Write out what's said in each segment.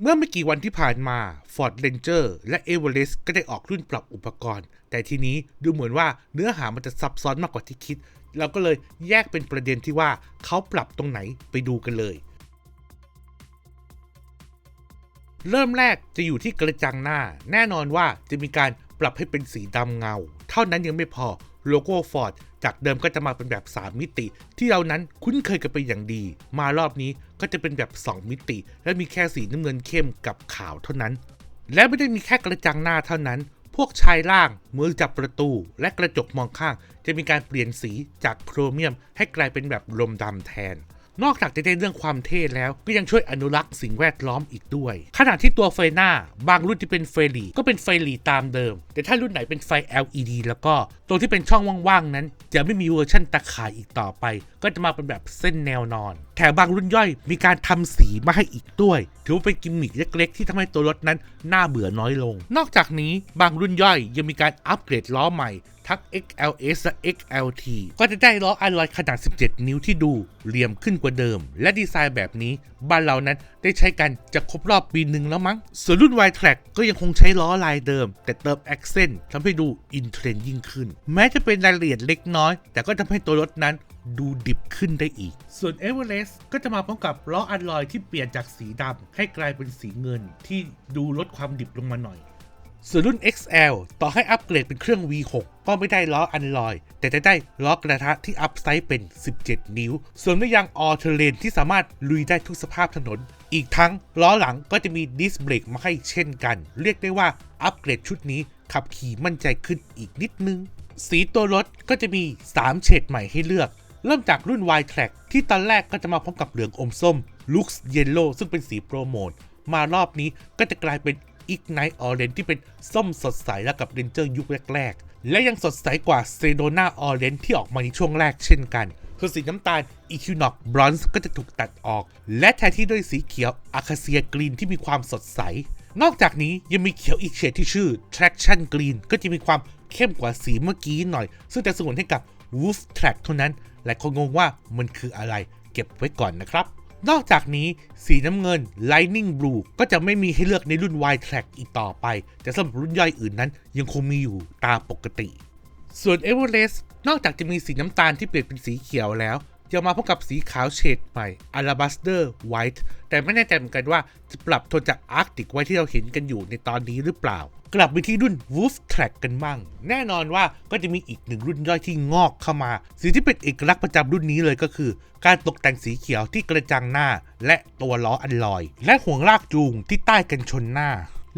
เมื่อไม่กี่วันที่ผ่านมา Ford Ranger และ Everest ก็ได้ออกรุ่นปรับอุปกรณ์ แต่ทีนี้ดูเหมือนว่าเนื้อหามันจะซับซ้อนมากกว่าที่คิด เราก็เลยแยกเป็นประเด็นที่ว่าเขาปรับตรงไหนไปดูกันเลย เริ่มแรกจะอยู่ที่กระจังหน้า แน่นอนว่าจะมีการปรับให้เป็นสีดำเงา เท่านั้นยังไม่พอโลโก้ Ford จากเดิมก็จะมาเป็นแบบ 3 มิติ ที่เรานั้นคุ้นเคยกันไปอย่างดี มารอบนี้ก็จะเป็นแบบ 2 มิติ และมีแค่สีน้ำเงินเข้มกับขาวเท่านั้น และไม่ได้มีแค่กระจังหน้าเท่านั้น พวกชายล่างมือจับประตู และกระจกมองข้าง จะมีการเปลี่ยนสีจากโครเมียม ให้กลายเป็นแบบลมดำแทน นอกจากจะได้เรื่องความเท่แล้ว ก็ยังช่วยอนุรักษ์สิ่งแวดล้อมอีกด้วย ขณะที่ตัวไฟหน้า บางรุ่นที่เป็นไฟหลีก็เป็นไฟหลีตามเดิม แต่ถ้ารุ่นไหนเป็นไฟ LED แล้วก็ตรงที่เป็นช่องว่างๆนั้น จะไม่มีเวอร์ชั่นตะข่ายอีกต่อไป ก็จะมาเป็นแบบเส้นแนวนอน แถมบางรุ่นย่อย มีการทำสีมาให้อีกด้วย ถือว่าเป็นกิมมิคเล็กๆ ที่ทำให้ตัวรถนั้นน่าเบื่อน้อยลง นอกจากนี้บางรุ่นย่อยยังมีการอัปเกรดล้อใหม่ทั้ง XLS และ XLT ก็จะได้ล้ออะลอยขนาด 17 นิ้วที่ดูเหลี่ยมขึ้นกว่าเดิม และดีไซน์แบบนี้ บ้านเรานั้นได้ใช้กันจะครบรอบปีหนึ่งแล้วมั้ง ส่วนรุ่น Y Track ก็ยังคงใช้ล้อลายเดิม แต่เติม Accent ทำให้ดูอินเทรนยิ่งขึ้น แม้จะเป็นรายละเอียดเล็กน้อย แต่ก็ทำให้ตัวรถนั้น ดูดิบขึ้นได้อีก ส่วน Everest ก็จะมาพร้อมกับล้ออะลอยที่เปลี่ยนจากสีดำให้กลายเป็นสีเงินที่ดูลดความดิบลงมาหน่อย ส่วนรุ่น XL ต่อให้อัปเกรดเป็นเครื่อง V6 ก็ไม่ได้ล้ออันลอย แต่จะได้ล้อกระทะที่อัพไซส์เป็น 17 นิ้ว ส่วนไม่ยางออเทเลนที่สามารถลุยได้ทุกสภาพถนน อีกทั้งล้อหลังก็จะมีดิสเบรกมาให้เช่นกัน เรียกได้ว่าอัปเกรดชุดนี้ขับขี่มั่นใจขึ้นอีกนิดนึง สีตัวรถก็จะมี 3 เฉดใหม่ให้เลือก เริ่มจากรุ่น Y Track ที่ตอนแรกก็จะมาพร้อมกับเหลืองอมส้ม Lux Yellow ซึ่งเป็นสีโปรโมท มารอบนี้ก็จะกลายเป็น Ignite Orange ที่เป็นส้มสดใสแล้วกับ Ranger ยุคแรกๆ และยังสดใสกว่า Sedona Orange ที่ออกมาในช่วงแรกเช่นกันคือสีน้ำตาล Equinox Bronze ก็จะถูกตัดออก และแทนที่ด้วยสีเขียว Acacia Green ที่มีความสดใส นอกจากนี้ยังมีเขียวอีกเฉดที่ชื่อ Traction Green ก็จะมีความเข้มกว่าสีเมื่อกี้หน่อย ซึ่งจะสงวนให้กับ Wolf Track เท่านั้น และคนงงว่ามันคืออะไรเก็บไว้ก่อนนะครับ นอกจากนี้สีน้ำเงิน Lightning Blue ก็จะไม่มีให้เลือกในรุ่น Y Track อีกต่อไป แต่สำหรับรุ่นย่อยอื่นนั้น ยังคงมีอยู่ตามปกติ ส่วน Everest นอกจากจะมีสีน้ำตาลที่เปลี่ยนเป็นสีเขียวแล้ว ยังมาพร้อมกับสีขาวเฉดใหม่ Alabaster White แต่ไม่แน่ใจเหมือนกันว่าจะปรับโทนจาก Arctic ไว้ที่เราเห็นกันอยู่ในตอนนี้หรือเปล่า กลับไปที่รุ่น Wolf Track กันบ้าง แน่นอนว่าก็จะมีอีกหนึ่งรุ่นย่อยที่งอกเข้ามาสีที่เป็นเอกลักษณ์ประจำรุ่นนี้เลยก็คือ การตกแต่งสีเขียวที่กระจังหน้า และตัวล้ออันลอย และห่วงลากจูงที่ใต้กันชนหน้า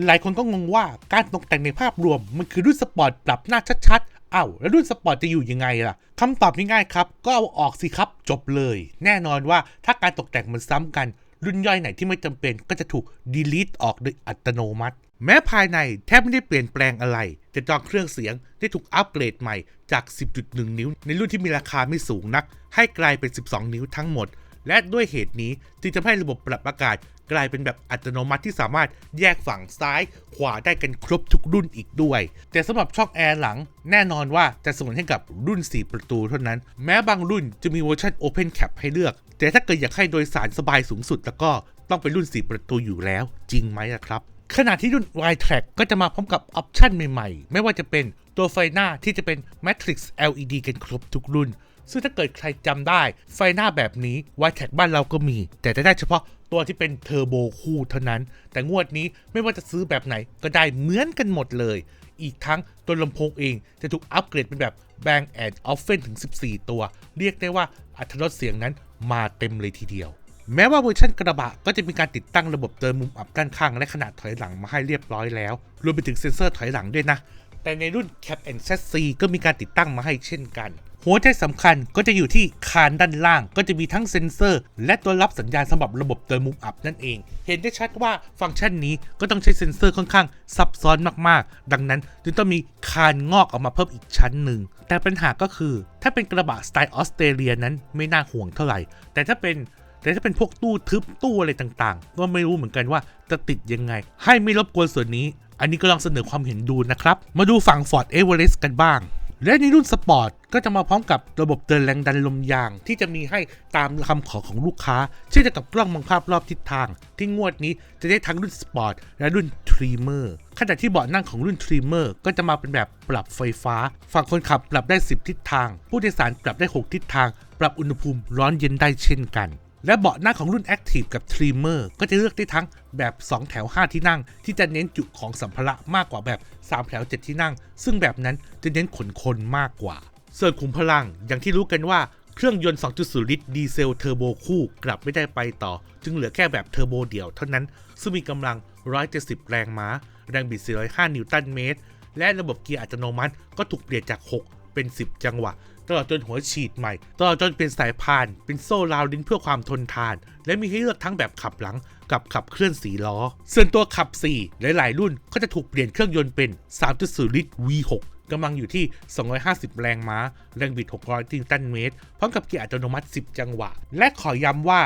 หลายคนก็งงว่าการตกแต่งในภาพรวมมันคือรุ่นสปอร์ตปรับหน้าชัดๆ อ้าวแล้วรุ่นสปอร์ตจะอยู่ยังไงล่ะคำตอบง่ายๆครับ ก็เอาออกสิครับจบเลย แน่นอนว่าถ้าการตกแต่งมันซ้ำกัน รุ่นย่อยไหนที่ไม่จำเป็นก็จะถูก delete ออกโดยอัตโนมัติ แม้ภายในแทบไม่ได้เปลี่ยนแปลงอะไรแต่จอเครื่องเสียงได้ถูกอัปเกรดใหม่จาก 10.1 นิ้ว ในรุ่นที่มีราคาไม่สูงนัก ให้กลายเป็น 12 นิ้วทั้งหมด และด้วยเหตุนี้จึงทำให้ระบบปรับอากาศกลายเป็นแบบอัตโนมัติที่สามารถแยกฝั่งซ้ายขวาได้กันครบทุกรุ่นอีกด้วย แต่สำหรับช่องแอร์หลังแน่นอนว่าจะสมนให้กับรุ่น 4 ประตูเท่านั้น แม้บางรุ่นจะมีเวอร์ชัน Open Cap ให้เลือก แต่ถ้าเกิดอยากให้โดยสารสบายสูงสุด แล้วก็ต้องเป็นรุ่น 4 ประตูอยู่แล้ว จริงไหมอะครับขณะที่รุ่น Y Track ก็จะมาพร้อมกับออปชันใหม่ๆ ไม่ว่าจะเป็นตัวไฟหน้าที่จะเป็น Matrix LED กันครบทุกรุ่น ซึ่งถ้าเกิดใครจำได้ไฟหน้าแบบนี้ Y Track บ้านเราก็มี แต่จะได้เฉพาะตัวที่เป็นเทอร์โบคู่เท่านั้น แต่งวดนี้ไม่ว่าจะซื้อแบบไหนก็ได้เหมือนกันหมดเลย อีกทั้งตัวลำโพงเองจะถูกอัปเกรดเป็นแบบ Bang Olufsen ถึง 14 ตัว เรียกได้ว่าอัตรสเสียงนั้นมาเต็มเลยทีเดียวแม้ว่าเวอร์ชันกระบะก็จะมีการติดตั้งระบบเติมมุมอับด้านข้างและขนาดถอยหลังมาให้เรียบร้อยแล้ว รวมไปถึงเซ็นเซอร์ถอยหลังด้วยนะ แต่ในรุ่น Cap and Chassis ก็มีการติดตั้งมาให้เช่นกัน หัวใจสำคัญก็จะอยู่ที่คานด้านล่างก็จะมีทั้งเซ็นเซอร์ และตัวรับสัญญาณสำหรับระบบเติมมุมอับนั่นเอง เห็นได้ชัดว่าฟังก์ชันนี้ก็ต้องใช้เซ็นเซอร์ค่อนข้างซับซ้อนมากๆ ดังนั้นจึงต้องมีคานงอกออกมาเพิ่มอีกชั้นหนึ่ง แต่ปัญหาก็คือ ถ้าเป็นกระบะสไตล์ออสเตรเลียนั้นไม่น่าห่วงเท่าไหร่ แต่ถ้าเป็นแต่ถ้าเป็นพวกตู้ทึบตู้อะไรต่างๆ ก็ไม่รู้เหมือนกันว่าจะติดยังไง ให้ไม่รบกวนส่วนนี้ อันนี้ก็ลองเสนอความเห็นดูนะครับ มาดูฝั่ง Ford Everest กันบ้าง และในรุ่นสปอร์ตก็จะมาพร้อมกับระบบเตือนแรงดันลมยาง ที่จะมีให้ตามคำขอของลูกค้า เช่นเดียวกับกล้องมองภาพรอบทิศทาง ที่งวดนี้จะได้ทั้งรุ่นสปอร์ตและรุ่นทรีเมอร์ขณะที่เบาะนั่งของรุ่นทรีเมอร์ก็จะมาเป็นแบบปรับไฟฟ้า ฝั่งคนขับปรับได้ 10 ทิศทาง ผู้โดยสารปรับได้ 6 ทิศทาง ปรับอุณหภูมิร้อนเย็นได้เช่นกัน และเบาะนั่งของรุ่น Active กับ Trimmer ก็จะเลือกได้ทั้งแบบ 2 แถว 5 ที่นั่ง ที่จะเน้นจุของสัมภาระมากกว่าแบบ 3 แถว 7 ที่นั่ง ซึ่งแบบนั้นจะเน้นขนคนมากกว่า ส่วนขุมพลังอย่างที่รู้กันว่าเครื่องยนต์ 2.0 ลิตรดีเซลเทอร์โบคู่กลับไม่ได้ไปต่อ จึงเหลือแค่แบบเทอร์โบเดี่ยวเท่านั้น ซึ่งมีกำลัง 170 แรงม้า แรงบิด 405 นิวตันเมตร และระบบเกียร์อัตโนมัติก็ถูกเปลี่ยนจาก 6 เป็น 10 จังหวะ ตลอดจนหัวฉีดใหม่ ตลอดจนเป็นสายพาน เป็นโซ่ราวลิ้นเพื่อความทนทาน และมีให้เลือกทั้งแบบขับหลังกับขับเคลื่อนสีล้อ ส่วนตัวขับ 4 หลาย ๆ รุ่นก็จะถูกเปลี่ยนเครื่องยนต์เป็น 3.0 ลิตร V6 กำลังอยู่ที่ 250 แรงม้า แรงบิด 600 นิวตันเมตร พร้อมกับเกียร์อัตโนมัติ 10 จังหวะ และขอย้ำว่า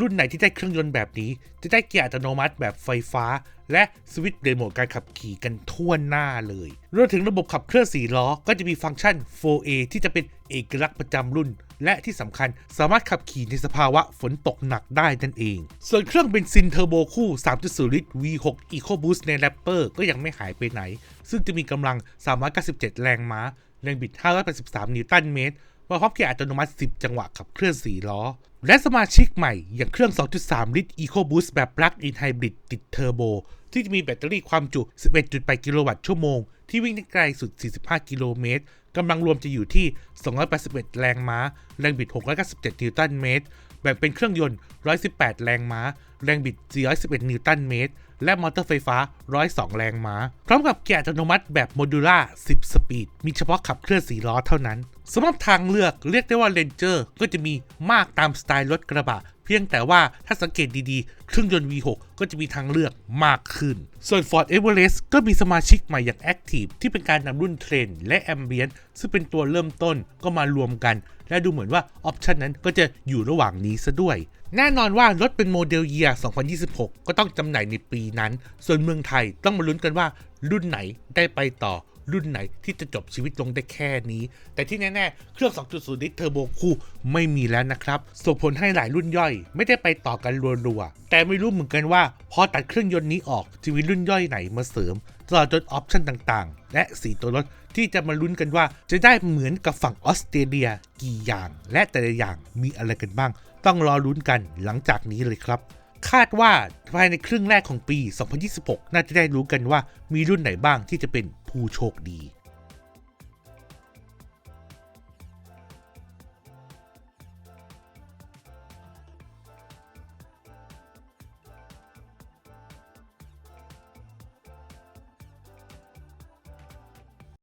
รุ่นไหนที่ได้เครื่องยนต์แบบนี้ จะได้เกียร์อัตโนมัติแบบไฟฟ้า และสวิตช์เรโมทการขับขี่กันทั่วหน้าเลยรวมถึงระบบขับเคลื่อน4ล้อก็จะมีฟังก์ชัน 4A ที่จะเป็นเอกลักษณ์ประจำรุ่น และที่สำคัญสามารถขับขี่ในสภาวะฝนตกหนักได้นั่นเอง ส่วนเครื่องเบนซินเทอร์โบคู่ 3.0 ลิตร V6 EcoBoost ใน Raptor ก็ยังไม่หายไปไหน ซึ่งจะมีกำลัง 397 แรงม้า แรงบิด 583 นิวตันเมตร มาพร้อมเกียร์อัตโนมัติ 10 จังหวะขับเคลื่อน 4 ล้อ และสมาชิกใหม่อย่างเครื่อง 2.3 ลิตร EcoBoost แบบ Plug-in Hybrid ติดเทอร์โบ ที่จะมีแบตเตอรี่ความจุ 11.8 กิโลวัตต์ชั่วโมง ที่วิ่งได้ไกลสุด 45 กิโลเมตรกำลังรวมจะอยู่ที่ 281 แรงม้า แรงบิด 697 นิวตันเมตร แบ่งเป็นเครื่องยนต์ 118 แรงม้า แรงบิด 411 นิวตันเมตร และมอเตอร์ไฟฟ้า 102 แรงม้า พร้อมกับเกียร์อัตโนมัติแบบโมดูล่า 10 สปีด มีเฉพาะขับเคลื่อน 4 ล้อเท่านั้น สำหรับทางเลือกเรียกได้ว่า Ranger ก็จะมีมากตามสไตล์รถกระบะ เพียงแต่ว่าถ้าสังเกตดีๆ เครื่องยนต์ V6 ก็จะมีทางเลือกมากขึ้น ส่วน Ford Everest ก็มีสมาชิกใหม่อย่าง Active ที่เป็นการนำรุ่นเทรนและ Ambient ซึ่งเป็นตัวเริ่มต้นก็มารวมกัน และดูเหมือนว่าออปชันนั้นก็จะอยู่ระหว่างนี้ซะด้วยแน่นอนว่ารถเป็นโมเดลเยียร์ 2026 ก็ต้องจำหน่ายในปีนั้น ส่วนเมืองไทยต้องมาลุ้นกันว่ารุ่นไหนได้ไปต่อ รุ่นไหนที่จะจบชีวิตลงได้แค่นี้ แต่ที่แน่ๆ เครื่อง 2.0 ลิตรเทอร์โบคู่ไม่มีแล้วนะครับ ส่งผลให้หลายรุ่นย่อย ไม่ได้ไปต่อกันรัวๆ แต่ไม่รู้เหมือนกันว่า พอตัดเครื่องยนต์นี้ออกจะมีรุ่นย่อยไหนมาเสริมตลอดจนออปชั่นต่างๆ และสีตัวรถที่จะมาลุ้นกันว่า จะได้เหมือนกับฝั่งออสเตรเลียกี่อย่าง และแต่ละอย่างมีอะไรกันบ้าง ต้องรอลุ้นกันหลังจากนี้เลยครับ คาดว่าภายในครึ่งแรกของปี 2026 น่าจะได้รู้กันว่ามีรุ่นไหนบ้างที่จะเป็นผู้โชคดี